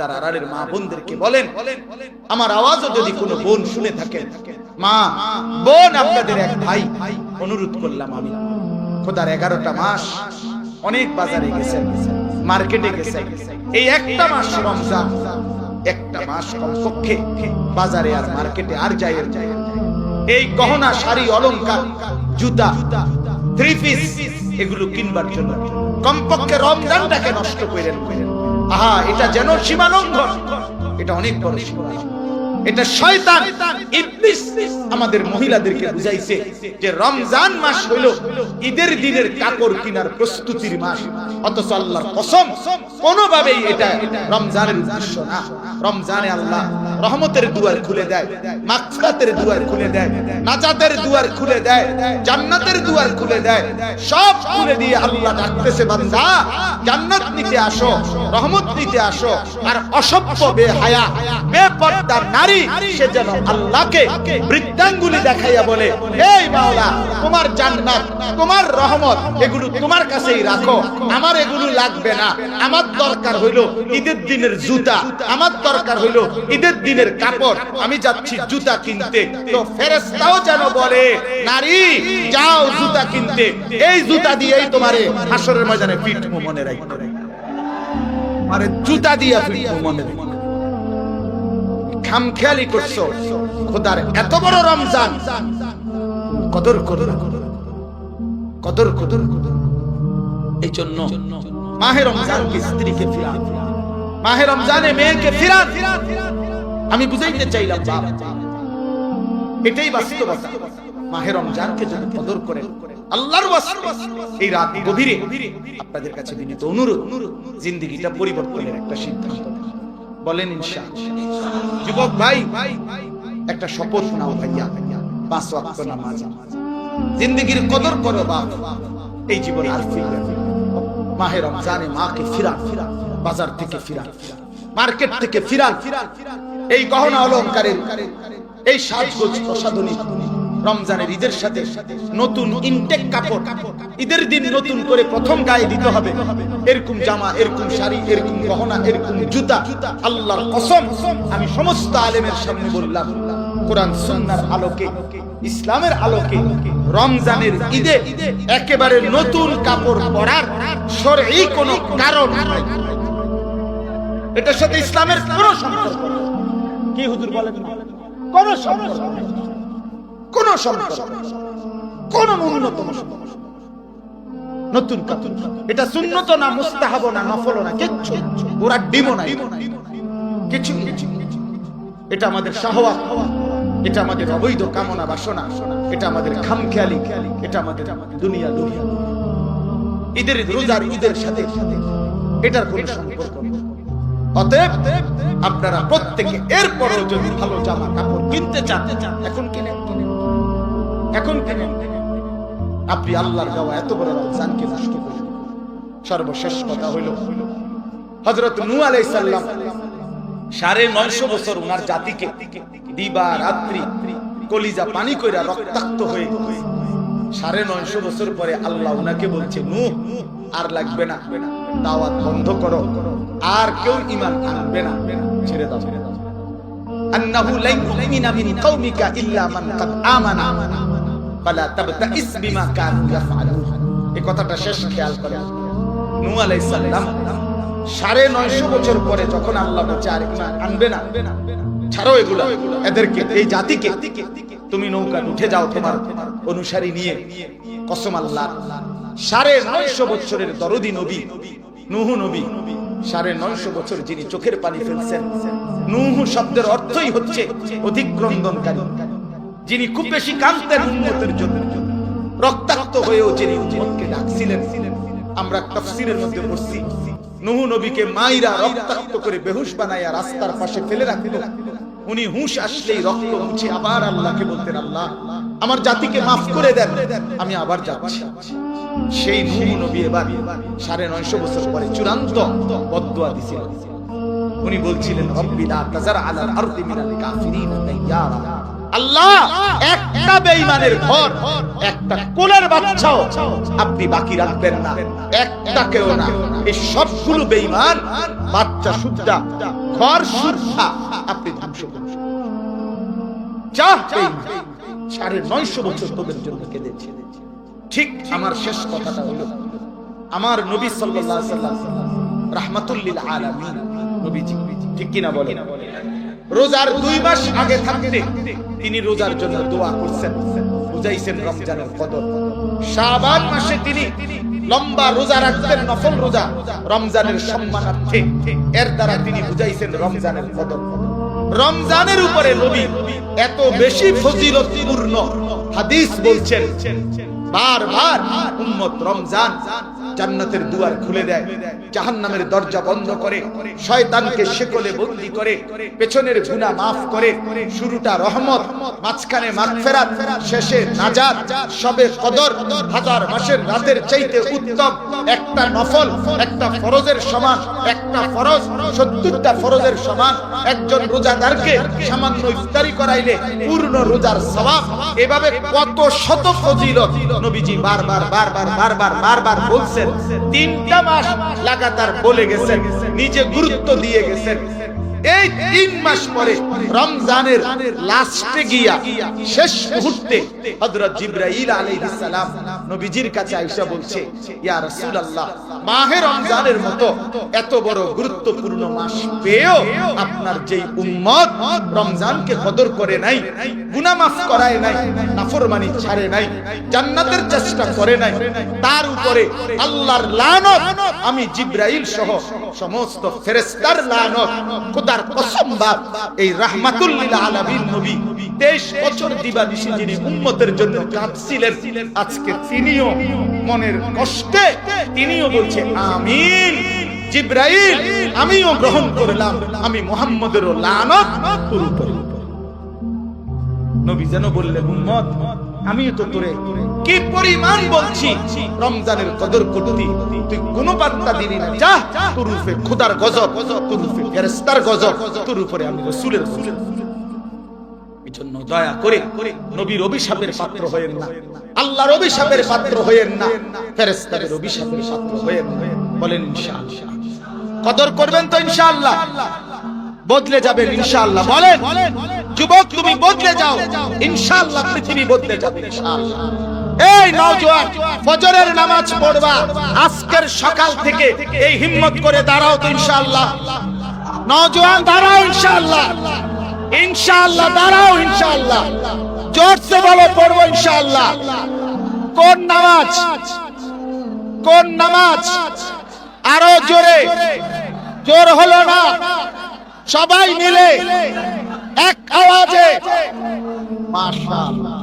পর্দার আড়ালের মা বোনদেরকে বলেন, আমার আওয়াজও যদি কোনো বোন শুনে থাকেন, মা, বোন আপনাদের এক ভাই, অনুরোধ করলাম আমি। খোদার এগারোটা মাস অনেক বাজারে গেছেন, মার্কেটে গেছেন, এই একটা মাস রমজান, একটা মাস কমপক্ষে বাজারে আর মার্কেটে আর যাই এই গহনা, শাড়ি, অলংকার, জুতা, থ্রি পিস, এগুলো কিনবার জন্য কমপক্ষে রমজানটাকে নষ্ট করে করেন। আহা, এটা যেন সীমা লঙ্ঘন এটা অনেক বড় সীমা। এটা শয়তান, ইবলিস আমাদের মহিলাদেরকে বুঝাইছে যে রমজান মাস হইল ঈদের দিনের কাপড় কেনার প্রস্তুতির মাস। অথচ আল্লাহর কসম, কোনোভাবেই এটা রমজানের উদ্দেশ্য না। রমজানে আল্লাহ রহমতের দুয়ার খুলে দেয়, মাগফিরাতের দুয়ার খুলে দেয়, নাজাতের দুয়ার খুলে দেয়, জান্নাতের দুয়ার খুলে দেয়, সব খুলে দিয়ে আল্লাহ ডাকতেছে, বান্দা, জান্নাত নিতে আসো, রহমত নিতে আসো, আর অসভ্য, বেহায়া বেপর্দার নারী, সে যেন আল্লাহকে বৃদ্ধাঙ্গুলি দেখাইয়া বলে, এই মাওলা, তোমার জান্নাত, তোমার রহমত, এগুলো তোমার কাছেই রাখো, আমার এগুলো লাগবে না, আমার দরকার হইল ঈদের দিনের জুতা, আমার দরকার হইল ঈদের দিনের কাপড়, আমি যাচ্ছি জুতা কিনতে। তো ফেরেশতাও যেন বলে, নারী, যাও জুতা কিনতে। এই জুতা দিয়েই তোমারে হাসরের ময়দানে পিঠমু মনে রাখতে আরে, জুতা দিয়া পিঠমু মনে রাখতে খামখেয়ালি করছ, খোদার এত বড় রমজান। কদর করো না। কদর কদর এই জন্য মাহে রমজানকে স্ত্রীকে ফিরান মাহে রমজানে মেয়েকে ফিরান আমি বুঝাইতে চাইলাম, বাপ, এটাই বাস্তবতা মাহে রমজানকে যেন কদর করে, আল্লাহর এই রাত গভীরে আপনাদের কাছে বিনীত অনুরোধ, জিন্দেগিটা পরিবর্তনের একটা সিদ্ধান্ত। বলেন ইনশাআল্লাহ যুবক ভাই, একটা শপথ নাও ভাইয়া, পাঁচ ওয়াক্ত নামাজ জিন্দগির কদর করো, বাপ, এই জীবন আর ফিরবে। মাহে রমজানে মাকে ফিরান ফিরান বাজার থেকে ফিরান, মার্কেট থেকে ফিরান। এই গহনা অলংকারের, এই সাজগোজ প্রসাধনী রমজানের ঈদের সাথে নতুন ইনটেক কাপড়, ঈদের দিন নতুন করে প্রথম গায়ে দিতে হবে। এরকম জামা, এরকম শাড়ি, এরকম গহনা, এরকম জুতা, আল্লাহর কসম আমি সমস্ত আলেমের সামনে বললাম, কোরআন সুন্নাহর আলোকে, ইসলামের আলোকে রমজানের ঈদে একেবারে নতুন কাপড় পরার শরঈ কোনো কারণ নাই। এটার সাথে ইসলামের কোনো সম্পর্ক কি হুজুর বলেন না কোনো সম্পর্ক। কোনো সম্পর্ক। কোনো ন্যূনতম নতুন কাপড় এটা সুন্নত না মুস্তাহাব না নফল না কিচ্ছু ওরা ডিমো নাই। কিছু এটা আমাদের শাহওয়াত এটা আমাদের অবৈধ কামনা বাসনা। এটা আমাদের খামখেয়ালি। এটা আমাদের দুনিয়া দুনিয়া। ঈদের রোজার ঈদের সাথে এটার কোনো সম্পর্ক। অতএব আপনারা প্রত্যেকে এরপরও যদি ভালো জামা কাপড় কিনতে চান, এখন কিনে এখন কিনে আপনি আল্লাহর দেওয়া এত বড় রমজানকে নষ্ট করলেন। সর্বশেষ কথা হইল হজরত নু আলাইসাল্লাম সাড়ে নয়শো বছর ওনার জাতিকে দিবা রাত্রি কলিজা পানি কইরা রক্তাক্ত হয়ে সাড়ে নয়শো বছর পরে আল্লাহ উনাকে বলছে নু আর লাগবে না। দাওয়াত বন্ধ করো। আর কেউ ইমান আনবে না। ছেড়ে দাও। ছেড়ে দাও আন্নাহু লান ইউমিনা মিন কওমিকা ইল্লা মান কাদ আমানা। ফালা তাবতাইস বিমা কানু ইয়াফআলুন। এই কথাটা শেষ খেয়াল করেন নূহ আলাইহিস সালাম সাড়ে নয়শো বছর পরে যখন আল্লাহ বলছে, আর ইমান আনবে না, ছাড়ো এগুলা। এদেরকে, এই জাতিকে তুমি নৌকা উঠে যাও তোমার অনুসারী নিয়ে। কসম আল্লাহ। সাড়ে নয়শো বছরের দরদি নবী, নুহু নবী সাড়ে নয়শো বছর যিনি চোখের পানি ফেলছেন। নুহু শব্দের অর্থই হচ্ছে অধিক্রন্দনকারী যিনি খুব বেশি কাঁদতেন উন্মতের জন্য। রক্তাক্ত হয়েও যিনি উম্মতকে ডাকছিলেন। আমরা তাফসীরের মধ্যে পড়ছি নুহু নবীকে মাইরা রক্তাক্ত করে বেহুশ বানাইয়া রাস্তার পাশে ফেলে রাখল। উনি হুঁশ আসলেই রক্ত মুছে আবার আল্লাহকে বলতেন, আল্লাহ আমার জাতিকে মাফ করে দেন। আমি আবার যাচ্ছি। সেই নুহু নবী এবার সাড়ে নয়শো বছর পরে চূড়ান্ত বদুয়া দিছিলেন উনি বলছিলেন, রব্বি লা তাজার আলাল আরদি মিনাল কাফিরিন দাইয়ারা আল্লাহ, একটা বেঈমানের ঘর, একটা কোলের বাচ্চাও আপনি বাকি রাখবেন না। একটা কেউ না। এই সবগুলো বেঈমান বাচ্চা সুদ্ধা, ঘর সুদ্ধা আপনি ধ্বংস করবেন যা সাড়ে নয়শো বছর তোদের জন্য কেঁদেছে। ঠিক আমার শেষ কথাটা হলো, আমার নবী সাল্লাম রাহমাতুল্লিল নবীজি, ঠিক কিনা বলেন? রোজার দুই মাস আগে থাকতে তিনি রোজার জন্য দোয়া করছেন, বুঝাইছেন রমজানের কদর। শাবান মাসে তিনি লম্বা রোজা রাখতেন, নফল রোজা রমজানের সম্মানার্থে। এর দ্বারা তিনি বুঝাইছেন রমজানের কদর। রমজানের উপরে নবী এত বেশি ফজিলতপূর্ণ হাদিস বলছেন। বারবার উম্মত রমজান জান্নাতের দুয়ার খুলে দেয়। জাহান্নামের দরজা বন্ধ করে, শয়তানকে শেকলে বন্দি করে, পেছনের গুনাহ মাফ করে, শুরুটা রহমত, মাঝখানে মাগফিরাত, শেষে নাজাত, সবে কদর, হাজার মাসের রাতের চাইতে উত্তম, একটা নফল, একটা ফরজের সমান, একটা ফরজ, সত্তরটা ফরজের সমান, একজন রোজাদারকে সামান্য ইফতারি করাইলে পূর্ণ রোজার সওয়াব। এভাবে কত শত ফজিলত নবীজি বারবার বারবার বারবার বারবার বলছেন। তিনটা মাস লাগাতার বলে গেছেন, নিজে গুরুত্ব দিয়ে গেছেন। এই তিন মাস পরে রমজানের লাস্টে গিয়া শেষ মুহূর্তে হযরত জিবরাইল আলাইহিস সালাম নবীজির কাছে আয়েশা বলছে, ইয়া রাসূলুল্লাহ, মাহে রমজানের মতো এত বড় গুরুত্বপূর্ণ মাস পেয়েও আপনার যেই উম্মত রমজানকে কদর করে নাই, গুনাহ মাফ করায় নাই, নাফরমানি ছাড়ে নাই, জান্নাতের চেষ্টা করে নাই, তার উপরে আল্লাহর লানত, আমি জিবরাইল সহ সমস্ত ফেরেশতার লানত, খোদার কসম বাপ এই রাহমাতুল লিল আলামিন নবী 23 বছর দিবানিশি যিনি উম্মতের জন্য কাঁদছিলেন, আজকে তিনিও মনের কষ্টে তিনিও বলছে আমিন, জিব্রাইল, আমিও গ্রহণ করলাম। আমি মুহাম্মদেরও লানত তোর উপরে নবী যেন বললেন, উম্মত, আমিও তো তোরে কি পরিমাণ বলছি? রমজানের কদর করতি তুই কোনো পাত্তা দিলি না। যা, তোর উপরে খোদার গজব, তোর উপরে ফেরেশতার গজব, তোর উপরে আমি রাসূলের গজব এজন্য দয়া করে নবীর অভিশাপের পাত্র হয়েন না। আল্লাহর অভিশাপের পাত্র হয়েন না। ফেরেশতাদের অভিশাপের পাত্র হয়েন বলেন ইনশাআল্লাহ। কদর করবেন তো ইনশাআল্লাহ। বদলে যাবেন ইনশাআল্লাহ। বলেন যুবক তুমি বদলে যাও। ইনশাআল্লাহ পৃথিবী বদলে যাবে ইনশাআল্লাহ। এই নওজোয়ান ফজরের নামাজ পড়বা। আজকের সকাল থেকে এই হিম্মত করে দাঁড়াও তো ইনশাআল্লাহ। নওজোয়ান দাঁড়াও ইনশাআল্লাহ। ইনশাআল্লাহ, দাঁড়াও ইনশাআল্লাহ। জোরসে বলো, পড়ব ইনশাআল্লাহ। কোন নামাজ? কোন নামাজ? আরও জোরে। জোর হলো না। সবাই মিলে এক আওয়াজে। মাশাআল্লাহ।